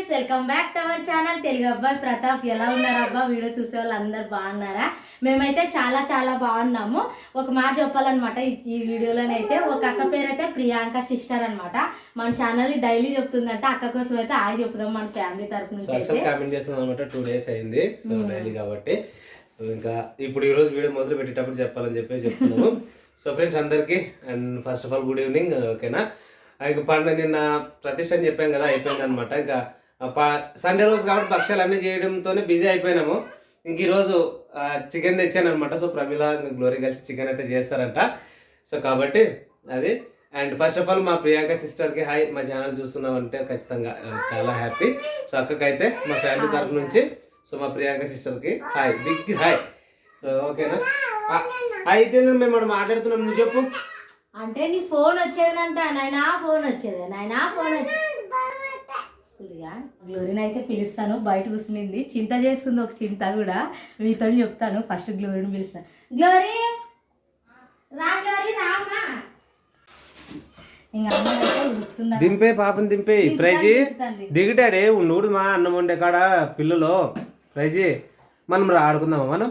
Friends welcome back to our channel Telugu అబ్బాయి ప్రతాప్ ఎలా ఉన్నారు అబ్బా? వీడియో చూసే వాళ్ళు అందరు బాగున్నారా? మేమైతే చాలా చాలా బాగున్నాము. ఒక మాట చెప్పాలన్నమాట ఈ- వీడియోలోనైతే ఒక అక్క పేరు అయితే ప్రియాంక సిస్టర్ అన్నమాట. మన ఛానల్ డైలీ చెప్తుందంట అక్క కోసం అయితే ఆయ చెప్దాం మన ఫ్యామిలీ తరపు నుంచి కామెంట్ అనమాట టూ డేస్ అయింది. సో డైలీ కాబట్టి. ఇంకా ఇప్పుడు ఈ రోజు వీడియో మొదలు పెట్టేటప్పుడు చెప్పాలని చెప్పి చెప్తున్నాము. సో ఫ్రెండ్స్ అందరికి and first of all good evening ఓకేనా ఇంకా పండుగ నిన్న ప్రతిష్ట అని చెప్పాం కదా అయిపోయింది అనమాట ఇంకా సండే రోజు కాబట్టి భక్ష్యాలు అన్నీ చేయడంతోనే బిజీ అయిపోయినాము. ఇంక ఈరోజు చికెన్ తెచ్చాను అనమాట సో ప్రమిళ గ్లోరీ కలిసి చికెన్ అయితే చేస్తారంట. సో కాబట్టి అది. అండ్ ఫస్ట్ ఆఫ్ ఆల్ మా ప్రియాంక సిస్టర్కి హాయ్. మా ఛానల్ చూస్తున్నామంటే ఖచ్చితంగా చాలా హ్యాపీ. సో అక్కకైతే మా ఫ్యామిలీ తరఫు నుంచి సో మా ప్రియాంక సిస్టర్కి హాయ్. Big hi. సో ఓకేనా? అయితే మేము మనం మాట్లాడుతున్నాం. నువ్వు చెప్పు. అంటే నీ ఫోన్ వచ్చేదంట నాయనా ఫోన్ వచ్చేది. నాయనా ఫోన్ వచ్చేదిగా గ్లోరీని అయితే పిలుస్తాను. బయట కూర్చునింది. చింత చేస్తుంది ఒక చింత కూడా. మీతో చెప్తాను. ఫస్ట్ గ్లోరీని పిలుస్తాను. గ్లోరీ! రా గ్లోరీ రామా దింపే పాపని దింపే. ప్రైజీ. దిగుతాడే. ఉండు మా అన్నం వండే కాడ పిల్లలు. ప్రైజీ మనం రా ఆడుకుందామా మనం?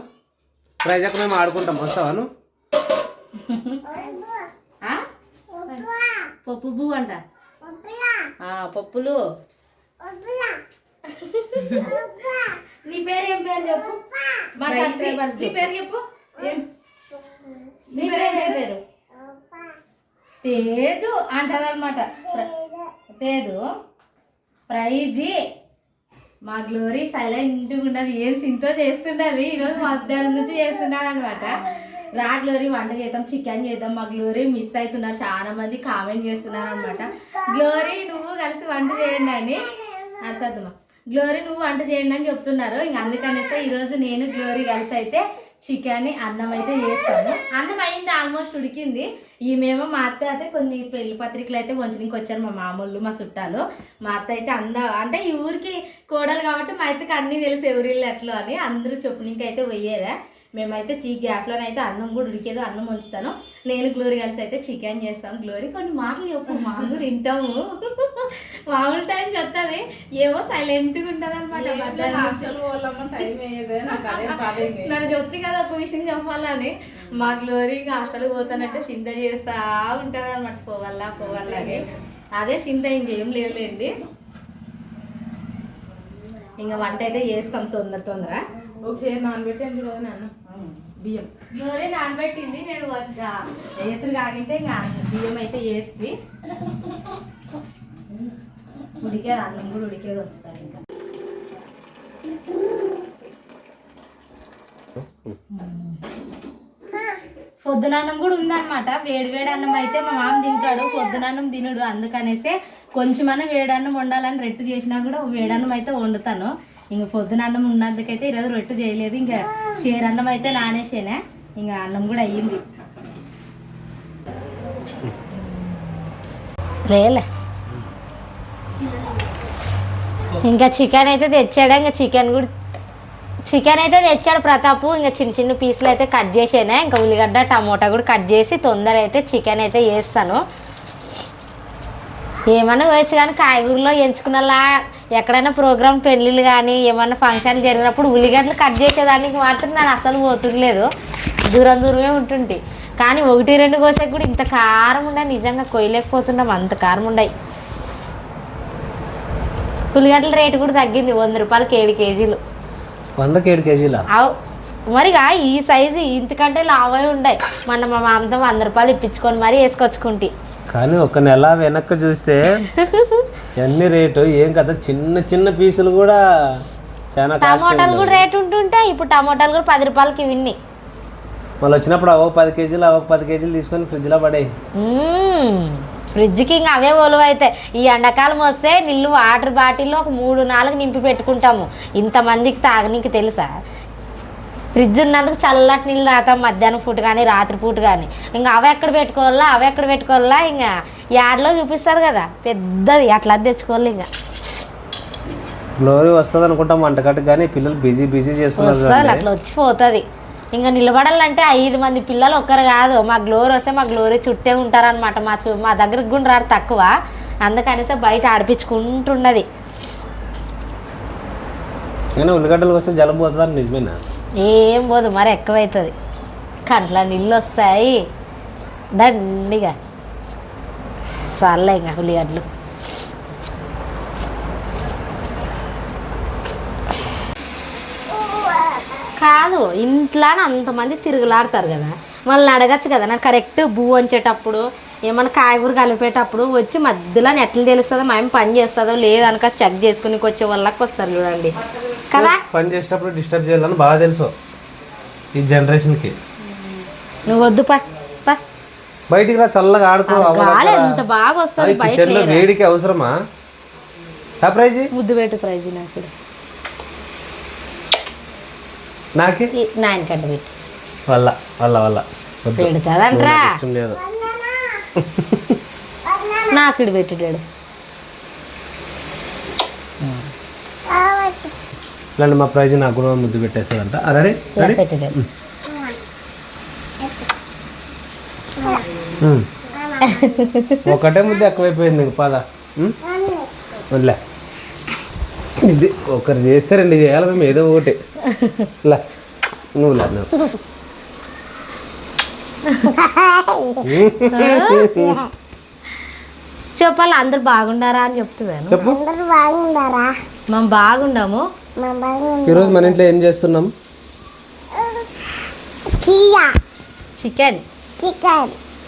ప్రైజ్ అక్క మేము ఆడుకుంటాం. వస్తావా నువ్వు? పప్పు బూ అంట. ఆ, పప్పులు. నీ పేరు ఏం పేరు చెప్పు? నీ పేరు చెప్పు. నీ పేరు ఏం పేరు? తేదు అంటదన్నమాట. తేదు. ప్రైజీ. మా గ్లోరీ సైలెంట్ ఉండదు ఏం సింతో చేస్తుండదు? ఈరోజు మధ్యాహ్నం నుంచి చేస్తున్నది అనమాట రా గ్లోరీ వంట చేద్దాం చికెన్ చేద్దాం. మా గ్లోరీ మిస్ అవుతున్నారు. చాలా మంది కామెంట్ చేస్తున్నారు అనమాట గ్లోరీ నువ్వు కలిసి వంట చేయండి అని. అసద్దమ్మా గ్లోరీ నువ్వు వంట చేయండి అని చెప్తున్నారు. ఇంక అందుకనేస్తే ఈరోజు నేను గ్లోరీ కలిసి అయితే చికెన్ అన్నం అయితే చేస్తాను. అన్నం అయింది ఆల్మోస్ట్ ఉడికింది. ఈమెమో మా అత్త అయితే కొన్ని పెళ్ళి పత్రికలు అయితే వంచడానికి వచ్చారు మా మామూలు మా చుట్టాలు. మా అత్త అయితే అంద అంటే ఈ ఊరికి కోడలు కాబట్టి మా అత్తకి అన్నీ తెలుసు ఎవరిల్లు ఎట్లా అని. అందరూ చెప్పడానికి అయితే పోయారా. మేమైతే చీ గ్యాప్లోనే అయితే అన్నం కూడా ఉడికేదో అన్నం ఉంచుతాను నేను గ్లోరీ కలిసి అయితే చికెన్ చేస్తాం. గ్లోరీ కొన్ని మాటలు చెప్పు మామూలు వింటాము మామూలు టైం చెప్తుంది ఏమో సైలెంట్గా ఉంటుంది అనమాట నన్ను చెప్తే కదా ఒక విషయం చెప్పాలని. మా గ్లోరీ హాస్టల్కి పోతానంటే చింత చేస్తా ఉంటుంది అనమాట పోవాలా పోవాలా అని. అదే చింత ఇంకేం లేదులేండి. ఇంకా వంట అయితే చేస్తాం తొందర తొందర. ఒకసారి నానబెట్టాను చూడదు నాన్న. బియ్యం. గ్లోరీ నానబెట్టింది నేను వేసులు కాగింటే ఇంకా బియ్యం అయితే వేసి ఉడికేది అన్నం కూడా ఉడికేది వచ్చుతాను ఇంకా. పొద్దునన్నం కూడా ఉందన్నమాట. వేడి వేడి అన్నం అయితే మా మామ తింటాడు పొద్దున అన్నం తినడు. అందుకనేసే కొంచెమన్నా వేడన్నం వండాలని రెట్టు చేసినా కూడా వేడన్నం అయితే వండుతాను. ఇంక పొద్దున అన్నం ఉన్నందుకైతే ఈరోజు రొట్టు చేయలేదు. ఇంకా షేర్ అన్నం అయితే నానేసేనే. ఇంకా అన్నం కూడా అయ్యింది. లేలే. ఇంకా చికెన్ అయితే తెచ్చాడు. ఇంకా చికెన్ కూడా చికెన్ అయితే తెచ్చాడు ప్రతాపు. ఇంకా చిన్న చిన్న పీసులు అయితే కట్ చేసేనే. ఇంకా ఉల్లిగడ్డ టమోటా కూడా కట్ చేసి తొందర అయితే చికెన్ అయితే వేస్తాను ఏమన్నా వేయచ్చు కానీ కాయగూరలో ఎంచుకున్నలా ఎక్కడైనా ప్రోగ్రామ్ పెళ్ళిళ్ళు కానీ ఏమన్నా ఫంక్షన్లు జరిగినప్పుడు ఉల్లిగడ్డలు కట్ చేసేదానికి మాత్రం నేను అసలు పోతులేదు దూరం దూరమే ఉంటుంటి. కానీ ఒకటి రెండు కోసేకి కూడా ఇంత కారం ఉండే నిజంగా కొయ్యలేకపోతున్నాం. అంత కారం ఉండయి ఉల్లిగడ్డల రేటు కూడా తగ్గింది వంద రూపాయలకి ఏడు కేజీలు. వందకి ఏడు కేజీల? అవు మరిగా ఈ సైజు ఇంతకంటే లావై ఉండాయి మొన్న మా మామతో వంద రూపాయలు ఇప్పించుకొని మరీ వేసుకొచ్చుకుంటి. కానీ ఒక నెల వెనక్కి చూస్తే ఎన్ని రేటు ఏం కదా చిన్న చిన్న పీసులు కూడా చాలా టమోటాలు కూడా రేటు ఉంటుంటే ఇప్పుడు టమోటాలు కూడా పది రూపాయలకి విన్ని మళ్ళీ వచ్చినప్పుడు అవో పది కేజీలు అవో పది కేజీలు తీసుకొని ఫ్రిడ్జ్లో పడే ఫ్రిడ్జ్కి ఇంకా అవే ఒలువ అవుతాయి ఈ ఎండాకాలం వస్తే నీళ్ళు వాటర్ బాటిల్లో ఒక మూడు నాలుగు నింపి పెట్టుకుంటాము. ఇంతమందికి తాగనీకి తెలుసా? ఫ్రిడ్జ్ ఉన్నందుకు చల్లటి నీళ్ళు తాగుతాం మధ్యాహ్నం పూట కానీ రాత్రి పూట కానీ. ఇంకా అవి ఎక్కడ పెట్టుకోవాలా అవి ఎక్కడ పెట్టుకోవాలా ఇంకా యాడ్లో చూపిస్తారు కదా. పెద్దది అట్లా తెచ్చుకోవాలి ఇంకా. గ్లోరీ వస్తుంది అనుకుంటాం వంటగట్టు కానీ పిల్లలు బిజీ బిజీ చేస్తున్నారు. అట్లా వచ్చిపోతుంది ఇంకా నిలబడాలంటే ఐదు మంది పిల్లలు ఒక్కరు కాదు. మా గ్లోరీ వస్తే మా గ్లోరీ చుట్టే ఉంటారనమాట మా చు మా దగ్గరికి కూడా రాడు తక్కువ. అందుకనేసి బయట ఆడిపించుకుంటున్నది. కానీ ఉల్లిగడ్డలకు వస్తే జలుబు పోతుందని నిజమేనా? ఏం పోదు మరి ఎక్కువైతుంది. కంట్ల నీళ్ళు వస్తాయి దండిగా. సర్లే ఇంకా ఉల్లిగడ్డలు. కాదు ఇంట్లోనే అంతమంది తిరుగులాడతారు కదా. వాళ్ళని అడగచ్చు కదా నాకు కరెక్ట్ బూ వంచేటప్పుడు ఏమైనా కాయగూర కలిపేటప్పుడు వచ్చి మధ్యలో ఎట్లా తెలుస్తుందో మేము పని చేస్తుందో లేదనక చెక్ చేసుకుని వచ్చే వాళ్ళకి వస్తారు చూడండి. పని చేసేటప్పుడు డిస్టర్బ్ చేయాలని బాగా తెలుసు ఈ జనరేషన్కి నువ్వు వద్దు పా బయటికి రా చల్లగా ఆడుకో గాలి ఎంత బాగా వస్తుంది కిచెన్లో వేడికి అవసరమా? ఆ ప్రైజ్. ముద్దు పెట్టు ప్రైజ్ నాకు నాకి? నాయన పెట్టు. వల్ల వల్ల వల్ల. పెడతాదంట్రా. ఇష్టం లేదు. నాకు పెట్టాడు ఇలాంటి మా ప్రైజ్ నాకు కూడా ముద్దు పెట్టేస్తుందంట రెడీ? రెడీ? పెట్టాడు. ఉమ్. ఒకటే ముద్ద ఎక్కువైపోయింది ఉమ్? వదిలే. ఇది ఒకరు చేస్తే రెండు చేయాలి మేము ఏదో ఒకటి. లా. నువ్వు లా చెప్పాలి? అందరు బాగుండారా అని చెప్తున్నాను చెప్పు. మనం బాగుండాము. ఈరోజు మన ఇంట్లో ఏం చేస్తున్నాం? చికెన్.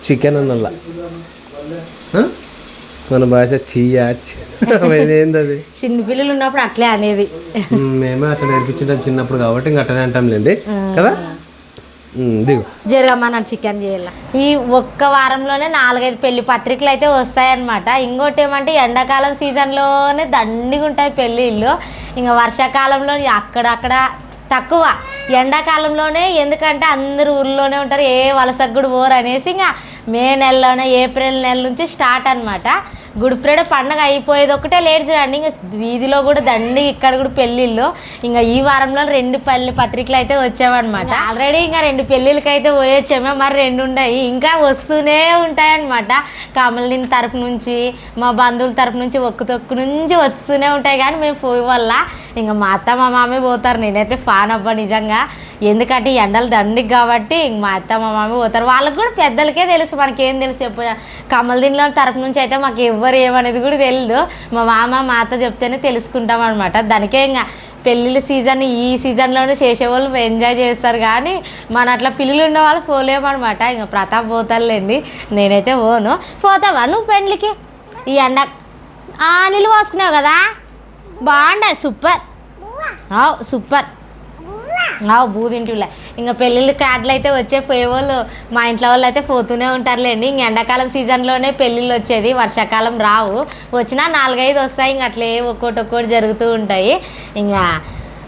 చికెన్. అన్నల్లా ఆ? మన భాష చియా ఏంది అది చిన్న పిల్లలు ఉన్నప్పుడు అట్లే అనేది మేమే అట్లా నేర్పించుంటాం చిన్నప్పుడు కాబట్టి ఇంక అట్లనే అంటాంలేండి. కదా? ఉమ్, దిగు. జరగమ్మా నా చికెన్ చేయాల. ఈ ఒక్క వారంలోనే నాలుగైదు పెళ్ళి పత్రికలు అయితే వస్తాయన్నమాట. ఇంకోటి ఏమంటే ఎండాకాలం సీజన్లోనే దండిగా ఉంటాయి పెళ్ళిళ్ళు. ఇంకా వర్షాకాలంలో అక్కడక్కడ తక్కువ. ఎండాకాలంలోనే ఎందుకంటే అందరు ఊర్లోనే ఉంటారు ఏ వలసగ్గుడు కూడా పోరు అనేసి ఇంకా మే నెలలోనే ఏప్రిల్ నెల నుంచి స్టార్ట్ అనమాట గుడ్ ఫ్రైడే పండగ అయిపోయేది ఒకటే లేట్ చూడండి. ఇంకా వీధిలో కూడా దండి ఇక్కడ కూడా పెళ్ళిళ్ళు. ఇంకా ఈ వారంలో రెండు పల్లె పత్రికలు అయితే వచ్చామన్నమాట ఆల్రెడీ ఇంకా రెండు పెళ్ళిళ్ళకి అయితే పోయొచ్చామే మరి రెండు ఉన్నాయి ఇంకా వస్తూనే ఉంటాయన్నమాట. కమలిని తరపు నుంచి మా బంధువుల తరపు నుంచి ఒక్కు తొక్కు నుంచి వస్తూనే ఉంటాయి. కానీ మేము పోయి వల్ల ఇంకా మా అత్త మా మామే పోతారు. నేనైతే ఫాన్ అవ్వ నిజంగా. ఎందుకంటే ఈ ఎండలు దండికి కాబట్టి ఇంక మా అత్త మా మామే పోతారు. వాళ్ళకి కూడా పెద్దలకే తెలుసు. మనకేం తెలుసు చెప్పు. కమలదిన్లో తరపు నుంచి అయితే మాకు ఎవ్వరు ఏమనేది కూడా తెలియదు మా మామ మా అత్త చెప్తేనే తెలుసుకుంటాం అనమాట దానికే ఇంకా పెళ్ళిళ్ళ సీజన్ ఈ సీజన్లోనే చేసేవాళ్ళు ఎంజాయ్ చేస్తారు. కానీ మన అట్లా పిల్లలు ఉన్న వాళ్ళు పోలేమన్నమాట ఇంకా ప్రతాప్ పోతారులేండి నేనైతే పోను. పోతావా నువ్వు పెళ్ళికి ఈ ఎండ ఆ, నీళ్ళు పోసుకున్నావు కదా? బాగుండే సూపర్. సూపర్. ఆవు బూదింటిలే ఇంకా పెళ్ళిళ్ళు కార్డులు అయితే వచ్చే పోయేవాళ్ళు మా ఇంట్లో వాళ్ళు అయితే పోతూనే ఉంటారులేండి. ఇంక ఎండాకాలం సీజన్లోనే పెళ్ళిళ్ళు వచ్చేది. వర్షాకాలం రావు. వచ్చినా నాలుగైదు వస్తాయి. ఇంక అట్లే ఒక్కోటి ఒక్కోటి జరుగుతూ ఉంటాయి. ఇంకా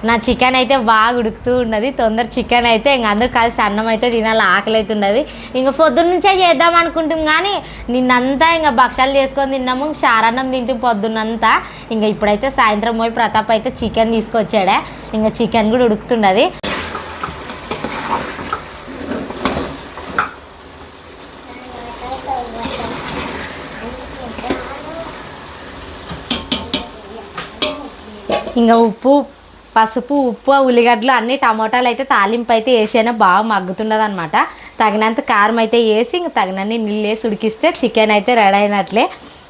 నా చికెన్ అయితే బాగా ఉడుకుతూ ఉన్నది. తొందర చికెన్ అయితే ఇంక అందరు కలిసి అన్నం అయితే తినాలి ఆకలి అయితే ఉన్నది. ఇంక పొద్దున్న నుంచే చేద్దాం అనుకుంటాం కానీ నిన్నంతా ఇంకా భక్షాలు చేసుకొని తిన్నాము షారన్నం తింటాం పొద్దున్నంతా. ఇంకా ఇప్పుడైతే సాయంత్రం పోయి ప్రతాప్ అయితే చికెన్ తీసుకొచ్చాడే. ఇంకా చికెన్ కూడా ఉడుకుతున్నది. ఇంకా ఉప్పు పసుపు ఉప్పు ఉల్లిగడ్డలు అన్ని టమోటాలు అయితే తాలింపు అయితే వేసేనా బాగా మగ్గుతున్నది అనమాట తగినంత కారం అయితే వేసి ఇంకా తగినన్ని నీళ్ళు వేసి ఉడికిస్తే చికెన్ అయితే రెడీ అయినట్లే.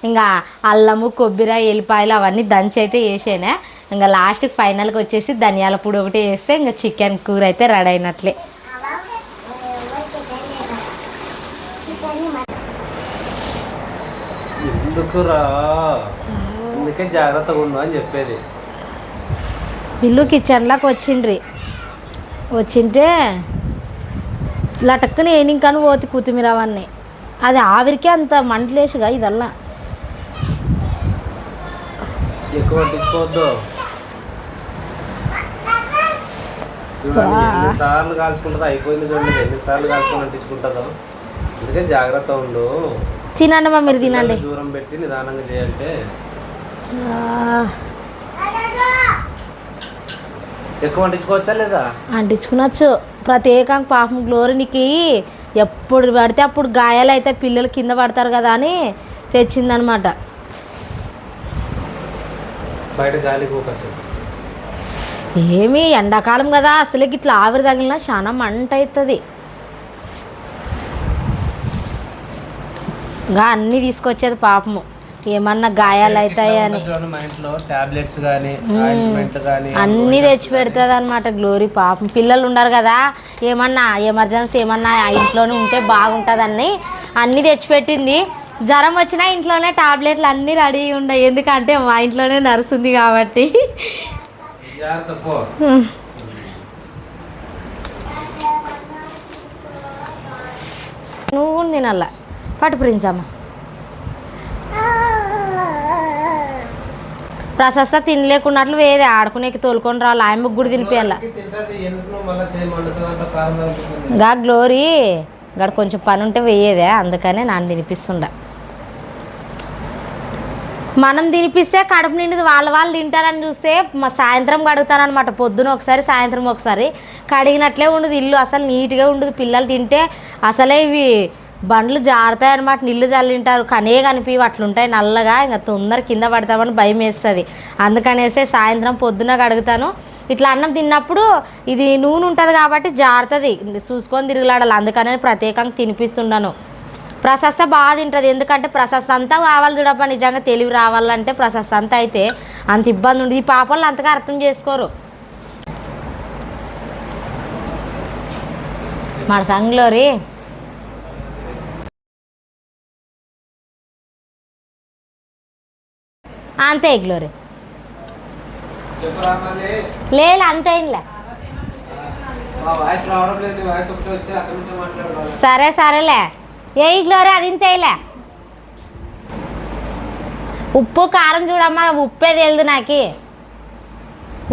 ఇంకా అల్లము కొబ్బరి ఎల్లిపాయలు అవన్నీ దంచి అయితే వేసేనా ఇంకా లాస్ట్కి ఫైనల్కి వచ్చేసి ధనియాల పొడి ఒకటి వేస్తే ఇంకా చికెన్ కూర అయితే రెడీ అయినట్లే. ఎందుకురా? అందుకే జాగ్రత్తగా ఉండు అని చెప్పేది. ఇల్లు కిచెన్లోకి వచ్చిండ్రి. వచ్చింటే లటక్కుని ఏనింకని పోతి కొత్తిమీర అవన్నీ అది ఆవిరికే అంత మంటలేసుగా ఇదల్లా. ఎక్కువ పట్టించుకోవద్దు. ఎన్నిసార్లు కాల్చుకుంటుందో అయిపోయింది చూడండి ఎన్నిసార్లు కాల్చుకొని అంటించుకుంటుందో అందుకే జాగ్రత్త ఉండు. తినండి మీరు తినండి. దూరం పెట్టి నిదానంగా చేయాలంటే ఎక్కువ అంటించుకోవచ్చా లేదా? అంటించుకునొచ్చు. ప్రత్యేకంగా పాపం గ్లోరీనికి ఎప్పుడు పడితే అప్పుడు గాయాలు అయితే పిల్లలు కింద పడతారు కదా అని తెచ్చిందనమాట. బయట గాలి ఏమి ఎండాకాలం కదా అసలు ఇట్లా ఆవిరి తగిలినా చాలా మంట అవుతుంది ఇంకా అన్నీ తీసుకొచ్చేది పాపము. ఏమన్నా గాయాలు అవుతాయి అని. మా ఇంట్లో టాబ్లెట్స్ అన్నీ తెచ్చి పెడుతుంది అనమాట గ్లోరీ పాపం. పిల్లలు ఉండరు కదా ఏమన్నా ఎమర్జెన్సీ ఏమన్నా ఆ ఇంట్లోనే ఉంటే బాగుంటుందని అన్నీ తెచ్చిపెట్టింది. జ్వరం వచ్చినా ఇంట్లోనే టాబ్లెట్లు అన్నీ రెడీ ఉండవు ఎందుకంటే మా ఇంట్లోనే నర్సు ఉంది కాబట్టి. నువ్వు తినాల? పట్టు ప్రిన్స్ అమ్మ ప్రశస్త తినలేకున్నట్లు వేదే ఆడుకునేకి తోలుకొని రావాలి. ఆయమ్మకు కూడా తినిపించాల గా గ్లోరీ గడ కొంచెం పని ఉంటే వేయేదే అందుకనే నాన్న తినిపిస్తుండ. మనం తినిపిస్తే కడుపు నిండి వాళ్ళ వాళ్ళు తింటారని చూస్తే మా సాయంత్రం కడుగుతారనమాట పొద్దున ఒకసారి సాయంత్రం ఒకసారి. కడిగినట్లే ఉండదు ఇల్లు అసలు నీట్గా ఉండదు. పిల్లలు తింటే అసలే ఇవి బండ్లు జారుతాయి అనమాట నీళ్ళు చల్లింటారు. కనే కనిపి అట్లుంటాయి నల్లగా ఇంకా తొందర కింద పడతామని భయం వేస్తుంది. అందుకనేసే సాయంత్రం పొద్దున కడుగుతాను. ఇట్లా అన్నం తిన్నప్పుడు ఇది నూనె ఉంటుంది కాబట్టి జారుతుంది. చూసుకొని తిరుగులాడాలి. అందుకనే ప్రత్యేకంగా తినిపిస్తుండను. ప్రశస్త బాగా తింటుంది. ఎందుకంటే ప్రశస్త అంతా కావాలి చూడప్ప నిజంగా తెలివి రావాలంటే ప్రశస్త అంతా అయితే అంత ఇబ్బంది ఉండదు. ఈ పాపలు అంతగా అర్థం చేసుకోరు. మన సంగ్లోరీ అంతే గ్లోరీ లేదు అంతే సరే సరేలే. ఏ గ్లోరీ అది ఇంతేలే ఉప్పు కారం చూడమ్మా ఉప్పే తెలియదు నాకు.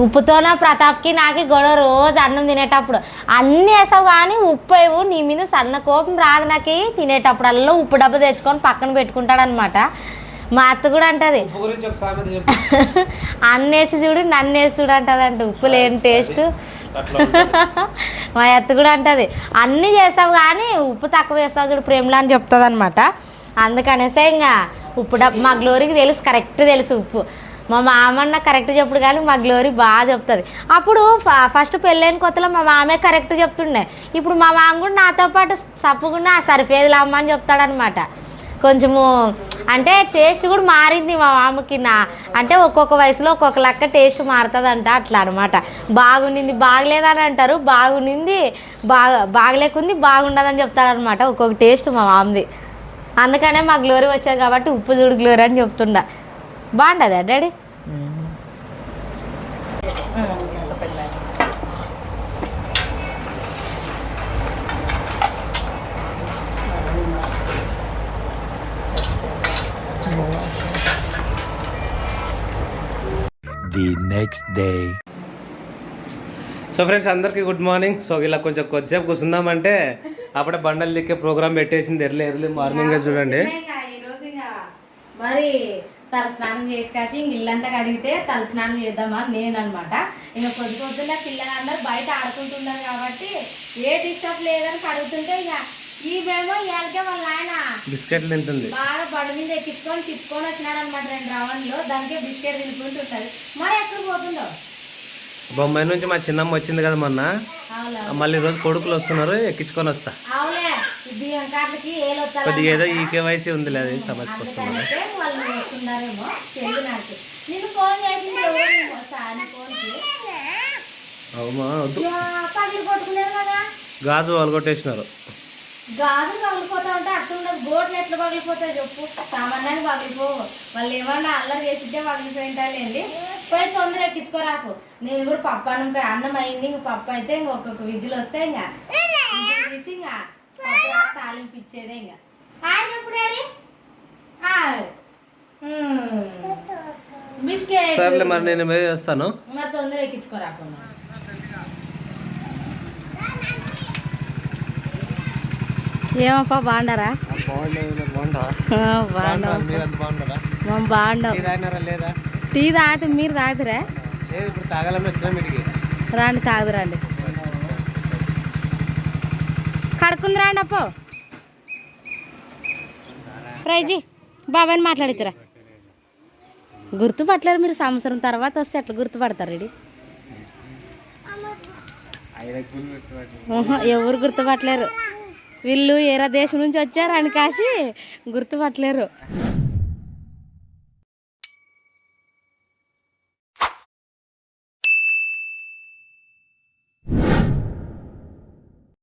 ఉప్పుతోనే ప్రతాప్కి నాకు గొడవ రోజు అన్నం తినేటప్పుడు. అన్నీ వేసావు కానీ ఉప్పు వేవు నీ మీద సన్న కోపం రాదు నాకు తినేటప్పుడల్లా ఉప్పు డబ్బు తెచ్చుకొని పక్కన పెట్టుకుంటాడు అనమాట మా అత్త కూడా అంటది. అన్నేసి చూడు నన్నేసి చూడు అంటది. అంట ఉప్పు లేని టేస్ట్. మా అత్త కూడా అంటది. అన్నీ చేస్తావు కానీ ఉప్పు తక్కువ వేస్తావు చూడు ప్రేమలా అని చెప్తుంది అనమాట అందుకనేసే ఇంకా ఉప్పు డబ్బు మా గ్లోరీకి తెలుసు కరెక్ట్ తెలుసు ఉప్పు. మా మామన్న కరెక్ట్ చెప్పుడు కానీ మా గ్లోరీ బాగా చెప్తుంది. అప్పుడు ఫస్ట్ పెళ్ళైన కొత్తలో మా మామే కరెక్ట్ చెప్తుండే. ఇప్పుడు మా మామ కూడా నాతో పాటు సప్పుకుండా సరిపోయేది అమ్మ అని చెప్తాడనమాట కొంచెము అంటే టేస్ట్ కూడా మారింది మా మామకి నా. అంటే ఒక్కొక్క వయసులో ఒక్కొక్క లెక్క టేస్ట్ మారుతుందంట అట్లా అనమాట బాగుండింది బాగలేదని అంటారు బాగుండింది బాగా బాగలేకుంది బాగుండదని చెప్తారనమాట ఒక్కొక్క టేస్ట్ మా మామది. అందుకనే మా గ్లోరీ వచ్చేది కాబట్టి ఉప్పు చూడు గ్లోరీ అని చెప్తుండ. బాగుండదా daddy? The next day. So friends అందరికీ గుడ్ మార్నింగ్ సో ఇలా కొంచెం కొద్దిసేపు కూర్చుందామంటే అప్పుడే బండలు దిక్కే ప్రోగ్రామ్ పెట్టేసింది ఎర్లీ ఎర్లీ మార్నింగ్ చూడండి. ఇంకా ఈరోజు ఇంకా మరి తల స్నానం చేసి కాసి ఇంక ఇల్లంతా కడిగితే తల స్నానం చేద్దామా నేను అనమాట ఇంకా పొద్దు పొద్దున్న పిల్లలందరూ బయట ఆడుకుంటున్నారు కాబట్టి ఏ డిస్టర్బ్ లేదని కడుగుతుంటే ఇక ఈ మేము ఇవాళకే వాళ్ళ ఆయన. బిస్కెట్లు తింటుంది. బాగా బండి మీద ఎక్కించుకొని తిప్పుకొని వచ్చినాడు అనమాట రెండు రౌండ్లు. దానికే బిస్కెట్ మరి ఎక్కడ పోతుందో? బొంబాయి నుంచి మా చిన్నమ్మ వచ్చింది కదా మొన్న. మళ్ళీ ఈరోజు కొడుకులు వస్తున్నారు ఎక్కించుకొని వస్తా. కొద్దిగా ఏదో ఈ కేవైసీ ఉంది లేదు సమస్యకు వస్తుంది. అందుకనైతే వాళ్ళు వస్తున్నారేమో గాజులు పగిలిపోతా ఉంటే అట్లా ఉండదు. గోట్లు ఎట్లా పగిలిపోతాయి చెప్పు. సామాన్యాన్ని పగిలిపోవు వాళ్ళు ఏమన్నా అల్లరి చేసిద్దే పగిలిపోయింటాలేండి పోయి తొందర ఎక్కించుకోరాకు. నేను కూడా పప్పు అన్నం అన్నం అయింది. ఇంక పప్పు అయితే ఇంక ఒక్కొక్క విజిల్ వస్తే ఇంకా తీసి ఇంకా తాలింపు ఇచ్చేదే ఇంకా. హాయ్ చెప్పు డాడీ. హాయ్. బిస్కెట్ సర్లే మరి నేను పోయి వస్తాను. మరి తొందర ఎక్కించుకోరా ఏమప్పా బాగుండారా? మేము బాగుండవు టీ తాగితే మీరు తాగుతురా? రాండి తాగుదు రండి. కడుక్కుంది రాండి అప్పో. ప్రైజీ బాబాయ్ని మాట్లాడిచ్చరా. గుర్తుపట్టలేరు మీరు సంవత్సరం తర్వాత వస్తే ఎట్లా గుర్తుపడతారు ఊహు, ఎవరు గుర్తుపట్టలేరు? వీళ్ళు ఏరా దేశం నుంచి వచ్చారని అని కాసి గుర్తుపట్టలేరు.